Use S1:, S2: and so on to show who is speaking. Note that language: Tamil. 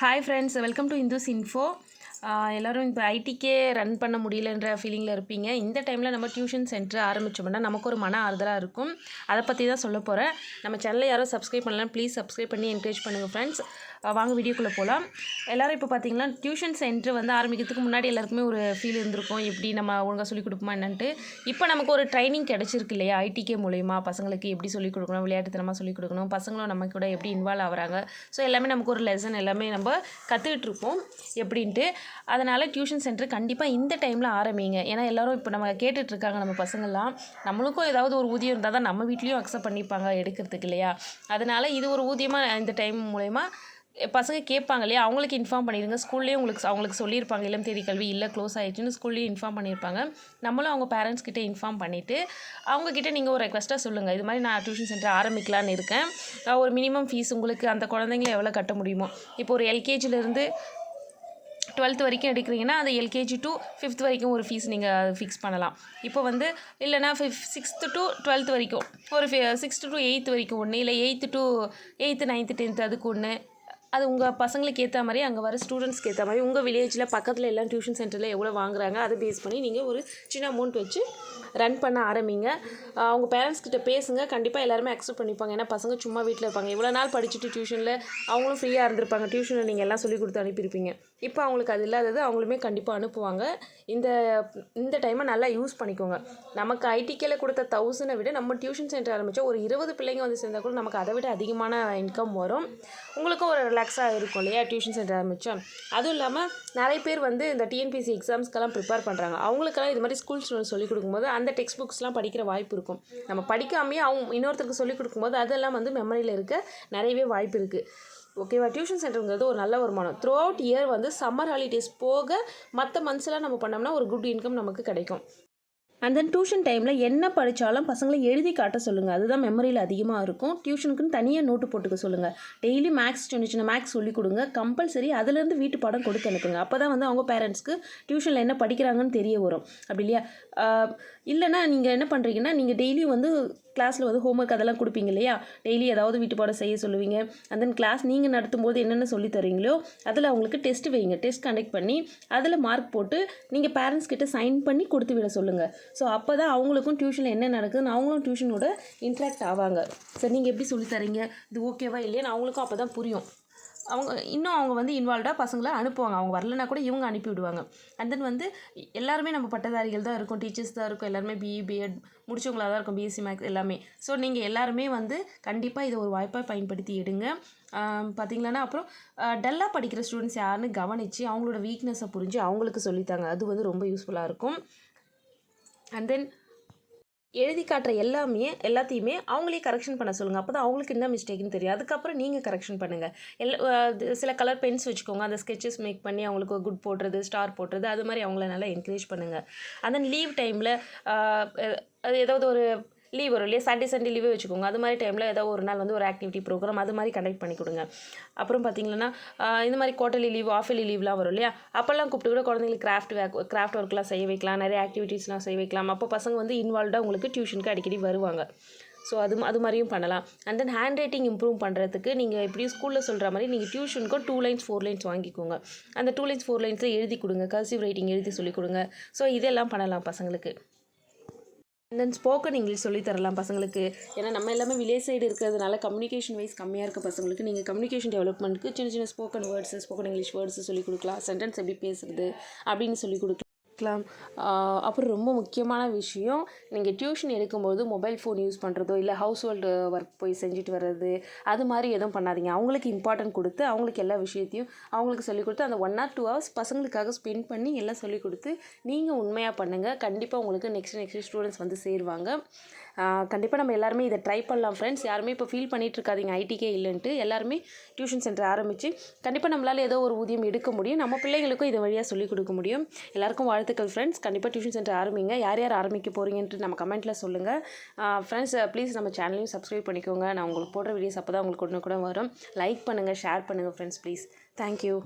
S1: Hi friends welcome to Indus info எல்லோரும் இப்போ ஐடிக்கே ரன் பண்ண முடியலன்ற ஃபீலிங்கில் இருப்பீங்க. இந்த டைமில் நம்ம டியூஷன் சென்டர் ஆரம்பித்தோம்னா நமக்கு ஒரு மன ஆறுதலாக இருக்கும். அதை பற்றி தான் சொல்ல போகிறேன் நம்ம சேனலை யாரும் சப்ஸ்கிரைப் பண்ணலாம் ப்ளீஸ் சப்ஸ்கிரைப் பண்ணி என்கரேஜ் பண்ணுங்கள் ஃப்ரெண்ட்ஸ் வாங்க வீடியோக்குள்ளே போகலாம் எல்லோரும் இப்போ பார்த்தீங்கன்னா டியூஷன் சென்டர் வந்து ஆரம்பிக்கிறதுக்கு முன்னாடி எல்லாருக்குமே ஒரு ஃபீல் இருந்திருக்கும். எப்படி நம்ம ஒழுங்காக சொல்லிக் கொடுப்போமா என்னன்ட்டு. இப்போ நமக்கு ஒரு ட்ரைனிங் கிடச்சிருக்கு இல்லையா? ஐடிகே மூலயமா பசங்களுக்கு எப்படி சொல்லிக் கொடுக்கணும் விளையாட்டுத்தனமாக சொல்லிக் கொடுக்கணும் பசங்களும் நம்ம கூட எப்படி இன்வால்வ் ஆகிறாங்க. ஸோ எல்லாமே நமக்கு ஒரு லெசன் எல்லாமே நம்ம கற்றுக்கிட்டு இருப்போம். எப்படின்ட்டு அதனால் டியூஷன் சென்டர் கண்டிப்பாக இந்த டைமில் ஆரம்பிங்க. ஏன்னா எல்லோரும் இப்போ நம்ம கேட்டுட்ருக்காங்க நம்ம பசங்கள்லாம். நம்மளுக்கும் ஏதாவது ஒரு ஊதியம் இருந்தால் தான் நம்ம வீட்லேயும் அக்செப்ட் பண்ணிப்பாங்க எடுக்கிறதுக்கு இல்லையா? அதனால் இது ஒரு ஊதியமாக இந்த டைம் மூலயமா பசங்க கேட்பாங்க இல்லையா? அவங்களுக்கு இன்ஃபார்ம் பண்ணிடுங்க. ஸ்கூல்லேயே உங்களுக்கு அவங்களுக்கு சொல்லியிருப்பாங்க. இளம் தேதி கல்வி இல்லை க்ளோஸ் ஆகிடுச்சுன்னு ஸ்கூல்லேயும் இன்ஃபார்ம் பண்ணியிருப்பாங்க. நம்மளும் அவங்க பேரண்ட்ஸ் கிட்டே இன்ஃபார்ம் பண்ணிவிட்டு அவங்கக்கிட்ட நீங்கள் ஒரு ரெக்வஸ்ட்டாக சொல்லுங்கள் இது மாதிரி நான் டியூஷன் சென்டர் ஆரம்பிக்கலான்னு இருக்கேன். ஒரு மினிமம் ஃபீஸ் உங்களுக்கு அந்த குழந்தைங்கள எவ்வளோ கட்ட முடியுமோ? இப்போ ஒரு எல்கேஜிலேருந்து டுவெல்த் வரைக்கும் எடுக்கிறீங்கன்னா அது எல்கேஜி டு ஃபிஃப்த் வரைக்கும் ஒரு ஃபீஸ் நீங்கள் ஃபிக்ஸ் பண்ணலாம். இப்போ வந்து இல்லைனா ஃபிஃப் சிக்ஸ்த்து டு டுவெல்த் வரைக்கும் ஒரு ஃபி சிக்ஸ்த்து டு எயித்து வரைக்கும் ஒன்று இல்லை eighth to eighth ninth tenth அதுக்கு ஒன்று அது உங்கள் பசங்களுக்கு ஏற்ற மாதிரி அங்கே வர ஸ்டூடெண்ட்ஸ்க்கு ஏற்ற மாதிரி உங்கள் வில்லேஜில் பக்கத்தில் எல்லாம் டியூஷன் சென்டரில் எவ்வளோ வாங்குறாங்க அதை பேஸ் பண்ணி நீங்கள் ஒரு சின்ன அமௌண்ட் வச்சு ரன் பண்ண ஆரம்பிங்க. அவங்க பேரண்ட்ஸ் கிட்ட பேசுங்க. கண்டிப்பாக எல்லாருமே அக்செப்ட் பண்ணிப்பாங்க. ஏன்னா பசங்க சும்மா வீட்டில் இருப்பாங்க. இவ்வளோ நாள் படிச்சுட்டு டியூஷனில் அவங்களும் ஃப்ரீயாக இருந்திருப்பாங்க. டியூஷனில் நீங்கள் எல்லாம் சொல்லி கொடுத்து அனுப்பியிருப்பீங்க. இப்போ அவங்களுக்கு அது இல்லாதது அவங்களுமே கண்டிப்பாக அனுப்புவாங்க. இந்த இந்த டைமை நல்லா யூஸ் பண்ணிக்கோங்க. நமக்கு ஐடிக்கேல கொடுத்த தௌசண்டை விட நம்ம டியூஷன் சென்டர் ஆரம்பித்தா ஒரு இருபது பிள்ளைங்க வந்து சேர்ந்தால் கூட நமக்கு அதை விட அதிகமான இன்கம் வரும். உங்களுக்கும் ஒரு ரிலாக்ஸாக இருக்கும் இல்லையா டியூஷன் சென்டர் ஆரம்பித்தா அதுவும் இல்லாமல் நிறைய பேர் வந்து இந்த டிஎன்பிசி எக்ஸாம்ஸ்க்கெல்லாம் ப்ரிப்பேர் பண்ணுறாங்க அவங்களுக்கெல்லாம் இது மாதிரி ஸ்கூல் ஸ்டூடெண்ட் சொல்லிக் கொடுக்கும்போது அந்த டெக்ஸ்ட் புக்ஸ்லாம் படிக்கிற வாய்ப்பு இருக்கும். நம்ம படிக்காமையே அவங்க இன்னொருத்தருக்கு சொல்லிக் கொடுக்கும்போது அதெல்லாம் வந்து மெமரியில் இருக்க நிறையவே வாய்ப்பு இருக்குது ஓகேவா டியூஷன் சென்டருங்கிறது ஒரு நல்ல வருமானம். த்ரூ அவுட் இயர் வந்து சம்மர் ஹாலிடேஸ் போக மற்ற மந்த்ஸ்லாம் நம்ம பண்ணோம்னா ஒரு குட் இன்கம் நமக்கு கிடைக்கும். அண்ட் தென் டியூஷன் டைமில் என்ன படித்தாலும் பசங்களை எழுதி காட்ட சொல்லுங்கள் அதுதான் மெமரியில் அதிகமாக இருக்கும். டியூஷனுக்குன்னு தனியாக நோட்டு போட்டுக்க சொல்லுங்கள் டெய்லி மேக்ஸ் சின்ன சின்ன மேக்ஸ் சொல்லிக் கொடுங்க. கம்பல்சரி அதுலேருந்து வீட்டு பாடம் கொடுத்து அனுப்புங்க. அப்போ தான் வந்து அவங்க பேரண்ட்ஸ்க்கு டியூஷனில் என்ன படிக்கிறாங்கன்னு தெரிய வரும். அப்படி இல்லையா? இல்லைன்னா நீங்கள் என்ன பண்ணுறீங்கன்னா நீங்கள் டெய்லியும் வந்து கிளாஸில் வந்து ஹோம்ஒர்க் அதெல்லாம் கொடுப்பீங்க இல்லையா? டெய்லி ஏதாவது வீட்டுப்பாடம் செய்ய சொல்லுவீங்க. அண்ட் தென் கிளாஸ் நீங்கள் நடத்தும் போது என்னென்ன சொல்லி தரீங்களோ அதில் அவங்களுக்கு டெஸ்ட் வைங்க. டெஸ்ட் கண்டக்ட் பண்ணி அதில் மார்க் போட்டு நீங்கள் பேரண்ட்ஸ் கிட்ட சைன் பண்ணி கொடுத்து விட சொல்லுங்கள் ஸோ அப்போ தான் அவங்களுக்கும் டியூஷனில் என்ன நடக்குதுன்னு அவங்களும் டியூஷனோட இன்ட்ராக்ட் ஆவாங்க. சார் நீங்கள் எப்படி சொல்லித்தரீங்க இது ஓகேவா இல்லையான்னு அவங்களுக்கும் அப்போ தான் புரியும். அவங்க இன்னும் அவங்க வந்து இன்வால்வ்டாக பசங்களை அனுப்புவாங்க. அவங்க வரலனா கூட இவங்க அனுப்பி விடுவாங்க. அண்ட் தென் வந்து எல்லாருமே நம்ம பட்டதாரிகள் தான் இருக்கும். டீச்சர்ஸ் தான் இருக்கும். எல்லாருமே பிஇ பிஎட் முடிச்சவங்களாக தான் இருக்கும். பிஎஸ்சி மேக்ஸ் எல்லாமே. ஸோ நீங்கள் எல்லாருமே வந்து கண்டிப்பாக இதை ஒரு வாய்ப்பாக பயன்படுத்தி எடுங்க. பார்த்தீங்களன்னா அப்புறம் டல்லாக படிக்கிற ஸ்டூடெண்ட்ஸ் யாருன்னு கவனித்து அவங்களோட வீக்னஸை புரிஞ்சு அவங்களுக்கு சொல்லித்தாங்க அது வந்து ரொம்ப யூஸ்ஃபுல்லாக இருக்கும். அண்ட் தென் எழுதி காட்டுற எல்லாமே எல்லாத்தையுமே அவங்களே கரெக்ஷன் பண்ண சொல்லுங்கள் அப்போ தான் அவங்களுக்கு என்ன மிஸ்டேக்னு தெரியும். அதுக்கப்புறம் நீங்கள் கரெக்ஷன் பண்ணுங்கள் எல்லா சில கலர் பென்ஸ் வச்சுக்கோங்க. அந்த ஸ்கெச்சஸ் மேக் பண்ணி அவங்களுக்கு குட் போடுறது ஸ்டார் போடுறது அது மாதிரி அவங்கள நல்லா என்கரேஜ் பண்ணுங்கள் அந்த லீவ் டைமில் அது ஏதாவது ஒரு லீவ் வரும் இல்லையா சண்டே சண்டே லீவே வச்சுக்கோங்க. அது மாதிரி டைமில் ஏதோ ஒரு நாள் வந்து ஒரு ஆக்டிவிட்டி ப்ரோக்ராம் அது மாதிரி கண்டக்ட் பண்ணி கொடுங்க. அப்புறம் பார்த்தீங்கன்னா இந்த மாதிரி குவார்டர்லி லீவ் ஆஃபர்லி லீவ்லாம் வரும் இல்லையா? அப்போல்லாம் கூப்பிட்டு கூட குழந்தைங்களுக்கு கிராஃப்ட் வேக் கிராஃப்ட் ஒர்க்லாம் செய்ய வைக்கலாம். நிறைய ஆக்டிவிட்டீஸ்லாம் செய்ய வைக்கலாம். அப்போ பசங்க வந்து இன்வால்வ்டாக உங்களுக்கு டியூஷனுக்கு அடிக்கடி வருவாங்க. ஸோ அது அது மாதிரியும் பண்ணலாம். And then handwriting improve பண்ணுறதுக்கு நீங்கள் எப்படியும் ஸ்கூலில் சொல்கிற மாதிரி நீங்கள் டியூஷனுக்கும் டூ லைன்ஸ் ஃபோர் லைன்ஸ் வாங்கிக்கோங்க. அந்த டூ லைன்ஸ் ஃபோர் லைன்ஸில் எழுதி கொடுங்க. கர்சிவ் ரைட்டிங் எழுதி சொல்லிக் கொடுங்க. ஸோ இதெல்லாம் பண்ணலாம் பசங்களுக்கு. தென் ஸ்போக்கன் இங்கிலீஷ் சொல்லி தரலாம் பசங்களுக்கு. ஏன்னா நம்ம எல்லாமே வில்லேஜ் சைடு இருக்கிறதுனால கம்யூனிகேஷன் வைஸ் கம்மியாக இருக்க பசங்களுக்கு நீங்கள் கம்யூனிகேஷன் டெவலப்மெண்ட்டுக்கு சின்ன சின்ன spoken words spoken English words சொல்லி கொடுக்கலாம். சென்டென்ஸ் எப்படி பேசுறது அப்படின்னு சொல்லி கொடுக்கலாம். இருக்கலாம் அப்புறம் ரொம்ப முக்கியமான விஷயம் நீங்கள் டியூஷன் எடுக்கும்போது மொபைல் ஃபோன் யூஸ் பண்ணுறதோ இல்லை ஹவுஸ் ஹோல்டு ஒர்க் போய் செஞ்சுட்டு வர்றது அது மாதிரி எதுவும் பண்ணாதீங்க. அவங்களுக்கு இம்பார்ட்டன்ட் கொடுத்து அவங்களுக்கு எல்லா விஷயத்தையும் அவங்களுக்கு சொல்லிக் கொடுத்து அந்த ஒன் ஆர் டூ ஹவர்ஸ் பசங்களுக்காக ஸ்பெண்ட் பண்ணி எல்லாம் சொல்லிக் கொடுத்து நீங்கள் உண்மையாக பண்ணுங்கள் கண்டிப்பாக உங்களுக்கு நெக்ஸ்ட் நெக்ஸ்ட் ஸ்டூடெண்ட்ஸ் வந்து சேருவாங்க. கண்டிப்பாக நம்ம எல்லாருமே இதை ட்ரை பண்ணலாம் ஃப்ரெண்ட்ஸ் யாருமே இப்போ ஃபீல் பண்ணிகிட்டு இருக்காதிங்க ஐடிக்கே இல்லைன்ட்டு எல்லாருமே டியூஷன் சென்டர் ஆரம்பித்து கண்டிப்பாக நம்மளால் ஏதோ ஒரு ஊதியம் எடுக்க முடியும். நம்ம பிள்ளைங்களுக்கும் இது வழியாக சொல்லிக் கொடுக்க முடியும். எல்லாருக்கும் வாழ்த்துக்கள் ஃப்ரெண்ட்ஸ் கண்டிப்பாக டியூஷன் சென்டர் ஆரம்பிங்க. யார் யார் ஆரம்பிக்க போகிறீங்கன்ட்டு நம்ம கமெண்ட்டில் சொல்லுங்கள் ஃப்ரெண்ட்ஸ் ப்ளீஸ் நம்ம சேனலையும் சப்ஸ்கிரைப் பண்ணிக்கோங்க. நான் உங்களுக்கு போடுற வீடியோஸ் அப்போ தான் உங்களுக்கு ஒன்று கூட வரும் லைக் பண்ணுங்கள் ஷேர் பண்ணுங்கள் ஃப்ரெண்ட்ஸ் ப்ளீஸ் தேங்க்யூ